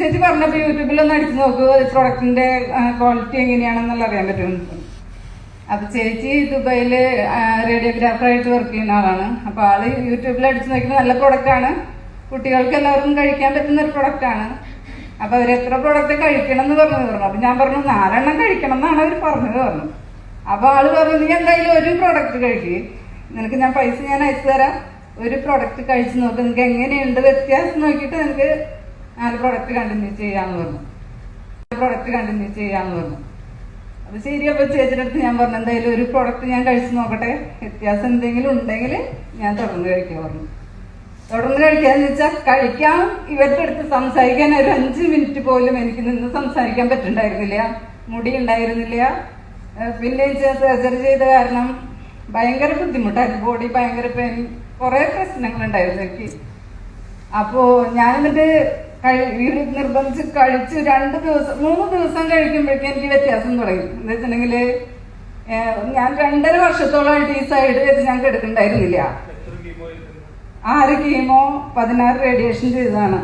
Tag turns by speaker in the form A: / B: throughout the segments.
A: ചേച്ചി പറഞ്ഞപ്പോ യൂട്യൂബിലൊന്ന് അടിച്ചു നോക്കൂ പ്രൊഡക്റ്റിന്റെ ക്വാളിറ്റി എങ്ങനെയാണെന്നുള്ള അറിയാൻ പറ്റും. അപ്പൊ ചേച്ചി ദുബായിൽ റേഡിയോഗ്രാഫറായിട്ട് വർക്ക് ചെയ്യുന്ന ആളാണ്. അപ്പൊ ആൾ യൂട്യൂബിൽ അടിച്ചു നോക്കുന്നത് നല്ല പ്രൊഡക്റ്റ് ആണ്. കുട്ടികൾക്ക് എല്ലാവർക്കും കഴിക്കാൻ പറ്റുന്ന ഒരു പ്രൊഡക്റ്റ് ആണ്. അപ്പൊ അവർ എത്ര പ്രൊഡക്റ്റ് കഴിക്കണം എന്ന് പറഞ്ഞു. പറഞ്ഞു അപ്പൊ ഞാൻ പറഞ്ഞു നാലെണ്ണം കഴിക്കണം എന്നാണ് അവർ പറഞ്ഞത് പറഞ്ഞു. അപ്പൊ ആൾ പറഞ്ഞു നീ എന്തായാലും ഒരു പ്രൊഡക്റ്റ് കഴിക്കുക നിനക്ക് ഞാൻ പൈസ ഞാൻ അയച്ചു തരാം. ഒരു പ്രൊഡക്റ്റ് കഴിച്ചു നോക്ക്. നിനക്ക് എങ്ങനെയുണ്ട് വ്യത്യാസം നോക്കിയിട്ട് നിനക്ക് നാല് പ്രൊഡക്റ്റ് കണ്ടിന്യൂ ചെയ്യാന്ന് പറഞ്ഞു. പ്രൊഡക്റ്റ് കണ്ടിന്യൂ ചെയ്യാന്ന് പറഞ്ഞു. അത് ശരി അപ്പൊ ചേച്ചിയുടെ അടുത്ത് ഞാൻ പറഞ്ഞു എന്തായാലും ഒരു പ്രൊഡക്റ്റ് ഞാൻ കഴിച്ചു നോക്കട്ടെ. വ്യത്യാസം എന്തെങ്കിലും ഉണ്ടെങ്കിൽ ഞാൻ തുടർന്ന് കഴിക്കാൻ പറഞ്ഞു. തുടർന്ന് കഴിക്കാന്ന് വെച്ചാൽ കഴിക്കാം. ഇവരുടെ അടുത്ത് സംസാരിക്കാൻ ഒരു അഞ്ച് മിനിറ്റ് പോലും എനിക്ക് നിന്ന് സംസാരിക്കാൻ പറ്റുണ്ടായിരുന്നില്ല. മുടി ഉണ്ടായിരുന്നില്ല. പിന്നെ സർജറി ചെയ്ത കാരണം ഭയങ്കര ബുദ്ധിമുട്ടായിരുന്നു. ബോഡി ഭയങ്കര പെയിൻ കുറെ പ്രശ്നങ്ങളുണ്ടായിരുന്നു എനിക്ക്. അപ്പോ ഞാൻ എന്നിട്ട് വീട് നിർബന്ധിച്ച് കഴിച്ച് രണ്ട് ദിവസം മൂന്ന് ദിവസം കഴിക്കുമ്പോഴേക്കും എനിക്ക് വ്യത്യാസം തുടങ്ങി എന്താ വെച്ചിട്ടുണ്ടെങ്കിൽ ഞാൻ രണ്ടര വർഷത്തോളമായിട്ട് ഈ സൈഡ് വെച്ച് ഞാൻ കിടക്കണ്ടായിരുന്നില്ല. ആറ് കീമോ? പതിനാറ് റേഡിയേഷൻ ചെയ്തതാണ്.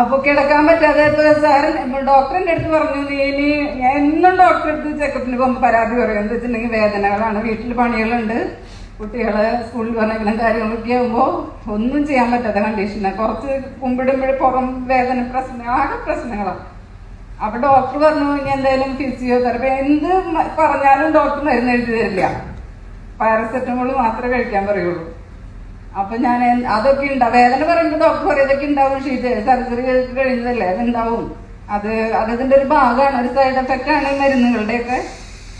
A: അപ്പൊ കിടക്കാൻ പറ്റാതെ ഇപ്പൊ സാറ് ഡോക്ടറിന്റെ അടുത്ത് പറഞ്ഞു നീ ഇനി ഞാൻ എന്നും ഡോക്ടറെ അടുത്ത് ചെക്കപ്പിന് പോകുമ്പോൾ പരാതി പറയും. എന്താ വെച്ചിട്ടുണ്ടെങ്കിൽ വേദനകളാണ് വീട്ടിൽ പണികളുണ്ട്. കുട്ടികളെ സ്കൂളിൽ പറഞ്ഞെങ്കിലും കാര്യങ്ങളൊക്കെ ആകുമ്പോൾ ഒന്നും ചെയ്യാൻ പറ്റാത്ത കണ്ടീഷനാണ് കുറച്ച് കുമ്പിടുമ്പോൾ പുറം വേദന പ്രശ്നം ആകെ പ്രശ്നങ്ങളാണ് അപ്പൊ ഡോക്ടർ പറഞ്ഞു ഇനി എന്തായാലും ഫിസിയോതെറപ്പി എന്ത് മ- പറഞ്ഞാലും ഡോക്ടർ മരുന്ന് എഴുതി തരില്ല. പാരസെറ്റമോൾ മാത്രമേ കഴിക്കാൻ പറയുള്ളൂ. അപ്പൊ ഞാൻ അതൊക്കെ ഉണ്ടാവും വേദന പറയുമ്പോൾ ഡോക്ടർ പറയും ഇതൊക്കെ ഉണ്ടാവും ഷീറ്റ് സർജറി കഴിഞ്ഞതല്ലേ അതുണ്ടാവും അത് അതിന്റെ ഒരു ഭാഗമാണ് ഒരു സൈഡ് എഫക്റ്റ് ആണ് മരുന്നുകളുടെയൊക്കെ.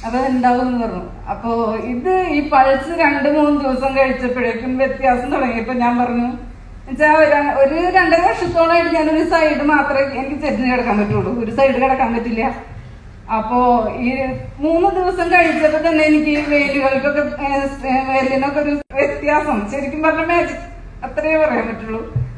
A: അത് ഉണ്ടാവും എന്ന് പറഞ്ഞു. അപ്പോ ഇത് ഈ പൾസ് രണ്ട് മൂന്ന് ദിവസം കഴിച്ചപ്പോഴേക്കും വ്യത്യാസം തുടങ്ങിയപ്പോ ഞാൻ പറഞ്ഞു എന്നുവെച്ചാ ഒരു- രണ്ടര വർഷത്തോളമായിട്ട് ഞാൻ ഒരു സൈഡ് മാത്രമേ എനിക്ക് ചെരിഞ്ഞ് കിടക്കാൻ പറ്റുള്ളൂ. ഒരു സൈഡ് കിടക്കാൻ പറ്റില്ല. അപ്പോ ഈ മൂന്ന് ദിവസം കഴിച്ചപ്പോ തന്നെ എനിക്ക് ഈ വെയിലുകൾക്കൊക്കെ വെയിലിനൊക്കെ ഒരു വ്യത്യാസം. ശരിക്കും പറഞ്ഞ മാജിക് അത്രേ പറയാൻ പറ്റുള്ളൂ.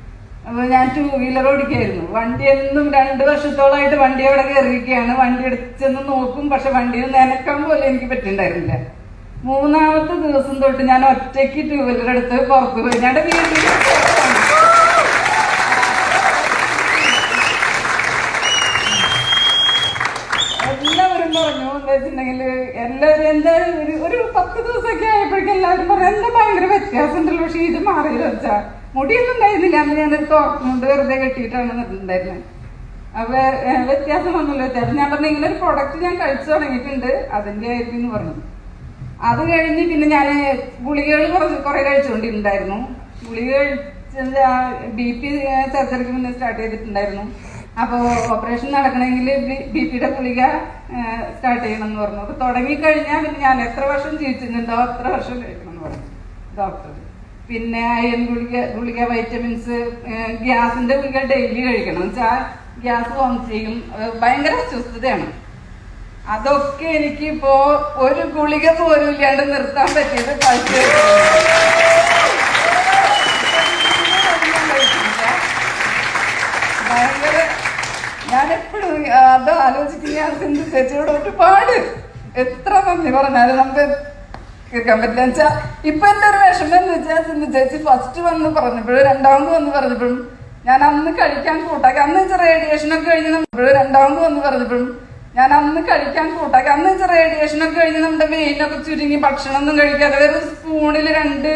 A: ഞാൻ ടൂ വീലർ ഓടിക്കായിരുന്നു. വണ്ടി എന്നും രണ്ട് വർഷത്തോളമായിട്ട് വണ്ടി അവിടെ കയറിയിരിക്കുകയാണ് വണ്ടി എടുത്തെന്ന് നോക്കും പക്ഷെ വണ്ടി നനക്കാൻ പോലും എനിക്ക് പറ്റുന്നുണ്ടായിരുന്നില്ല മൂന്നാമത്തെ ദിവസം തൊട്ട് ഞാൻ ഒറ്റയ്ക്ക് ടൂ വീലർ എടുത്ത് പുറത്ത് പോയി. ഞാൻ വീട്ടിൽ എല്ലാവരും പറഞ്ഞു എന്താ വെച്ചിട്ടുണ്ടെങ്കിൽ എല്ലാവരും എന്തായാലും ഒരു ഒരു പത്ത് ദിവസമൊക്കെ ആയപ്പോഴേക്കും എല്ലാവരും പറഞ്ഞു എന്താ ഭയങ്കര വ്യത്യാസം ഉണ്ടല്ലോ പക്ഷെ ഇത് മാറില്ല വെച്ചാ. മുടിയൊന്നും ഉണ്ടായിരുന്നില്ല. അന്ന് ഞാനൊരു തോർക്കുമുണ്ട് വെറുതെ കെട്ടിയിട്ടാണ് നിന്നിട്ടുണ്ടായിരുന്നത് അപ്പൊ വ്യത്യാസം വന്നല്ലോ വ്യത്യാസം. ഞാൻ പറഞ്ഞു ഇങ്ങനെ ഒരു പ്രൊഡക്റ്റ് ഞാൻ കഴിച്ചു തുടങ്ങിയിട്ടുണ്ട് അതിന്റെ ആയിരിക്കും എന്ന് പറഞ്ഞു. അത് കഴിഞ്ഞ് പിന്നെ ഞാൻ ഗുളികകൾ കുറച്ച് കുറെ കഴിച്ചുകൊണ്ടിട്ടുണ്ടായിരുന്നു ഗുളിക കഴിച്ച ബി പി സർജറിക്ക് മുന്നേ സ്റ്റാർട്ട് ചെയ്തിട്ടുണ്ടായിരുന്നു. അപ്പോൾ ഓപ്പറേഷൻ നടക്കണമെങ്കിൽ ബി പിയുടെ ഗുളിക സ്റ്റാർട്ട് ചെയ്യണം എന്ന് പറഞ്ഞു. അപ്പോൾ തുടങ്ങിക്കഴിഞ്ഞാൽ പിന്നെ ഞാൻ എത്ര വർഷം ജീവിച്ചിട്ടുണ്ടോ അത്ര വർഷം കഴിക്കണം എന്ന് പറഞ്ഞു ഡോക്ടർ പിന്നെ അയൺ ഗുളിക ഗുളിക വൈറ്റമിൻസ് ഗ്യാസിന്റെ ഗുളിക ഡെയിലി കഴിക്കണം. വെച്ചാൽ ഗ്യാസ് ഓം ചെയ്യും. ഭയങ്കര അസ്വസ്ഥതയാണ്. അതൊക്കെ എനിക്കിപ്പോ ഒരു ഗുളിക പോലും ഇല്ലാണ്ട് നിർത്താൻ പറ്റിയത് കഴിച്ചു ഭയങ്കര ഞാനെപ്പോഴും അത് ആലോചിക്കുന്ന സിന്ധു ചേച്ചിയോട് ഒരുപാട് എത്ര നന്ദി പറഞ്ഞാലും നമുക്ക് കേൾക്കാൻ പറ്റില്ല. വെച്ചാ ഇപ്പൊ എന്റെ ഒരു വിഷമം എന്ന് വെച്ചാൽ സിന്ധു ചേച്ചി ഫസ്റ്റ് വന്ന് പറഞ്ഞപ്പോഴും രണ്ടാമത് വന്ന് പറഞ്ഞപ്പോഴും ഞാൻ അന്ന് കഴിക്കാൻ കൂട്ടാക്കി അന്ന് വെച്ചാൽ റേഡിയേഷൻ ഒക്കെ കഴിഞ്ഞ് നമ്മൾ രണ്ടാമത് വന്ന് പറഞ്ഞപ്പോഴും ഞാൻ അന്ന് കഴിക്കാൻ കൂട്ടാക്കി അന്ന് വെച്ചാൽ റേഡിയേഷൻ ഒക്കെ കഴിഞ്ഞ് നമ്മുടെ വെയിലൊക്കെ ചുരുങ്ങി ഭക്ഷണം ഒന്നും കഴിക്കാതെ ഒരു സ്പൂണിൽ രണ്ട്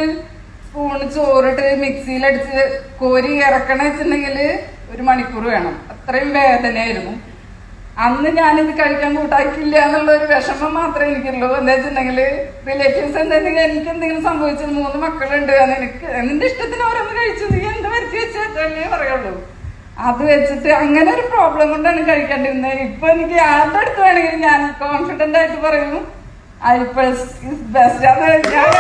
A: സ്പൂൺ ചോറിട്ട് മിക്സിയിലടിച്ച് കോരി ഇറക്കണ വെച്ചിട്ടുണ്ടെങ്കിൽ ഒരു മണിക്കൂർ വേണം. അത്രയും വേദനയായിരുന്നു. അന്ന് ഞാനിത് കഴിക്കാൻ കൂട്ടാക്കില്ല എന്നുള്ള ഒരു വിഷമം മാത്രമേ എനിക്കുള്ളൂ. എന്താ വെച്ചിട്ടുണ്ടെങ്കിൽ റിലേറ്റീവ്സ് എന്തെങ്കിലും എനിക്ക് എന്തെങ്കിലും സംഭവിച്ചത് മൂന്ന് മക്കളുണ്ട് അത് എനിക്ക് നിന്റെ ഇഷ്ടത്തിന് ഓരോന്ന് കഴിച്ചു. നീ എന്ത് വരുത്തി വെച്ചല്ലേ പറയുള്ളൂ. അത് വെച്ചിട്ട് അങ്ങനെ ഒരു പ്രോബ്ലം കൊണ്ടാണ് കഴിക്കേണ്ടിരുന്നത് ഇപ്പൊ എനിക്ക് ആരുടെ അടുത്ത് വേണമെങ്കിലും ഞാൻ കോൺഫിഡന്റ് ആയിട്ട് പറയും. ഐ ബെസ്റ്റ് ആണ് ഞാൻ